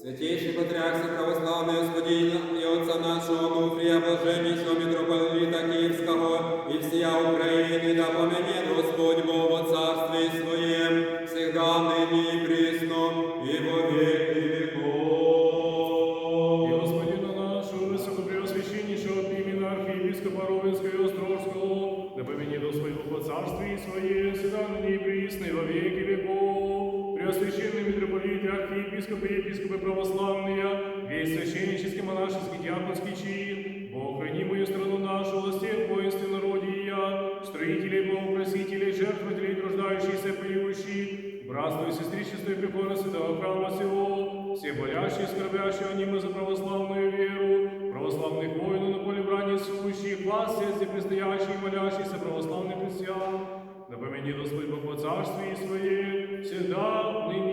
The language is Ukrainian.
Святейший Патриарх всех православный Господин и Отца нашего Онуфрия, Блаженнейшего Митрополита Киевского и всея Украины, да поменет Господь Бог во Царстве Своем, всегда ныне и присно, и во веки И веков. Господина нашего Высокопреосвященнейшего имени архиепископа Ровенского и Острожского, да поменит Господь Бог во Царстве Своем, всегда ныне и присно, и во веки веков. Преосвященный митрополит, архиепископы и епископы православные, весь священнический, монашеский, диаконский чин, Бог храни мою страну нашу, властей воинстве народия, строителей, благопросителей, жертвователей, труждающихся, поющих, братство и сестричество и прихожа святого храма сего, все болящие и скорбящие они мы за православную веру, православных воинов на поле брани сущих, вас, все предстоящие и молящиеся православных христиан, да поменит Господь Бог во царстве Своем, всегда, ныне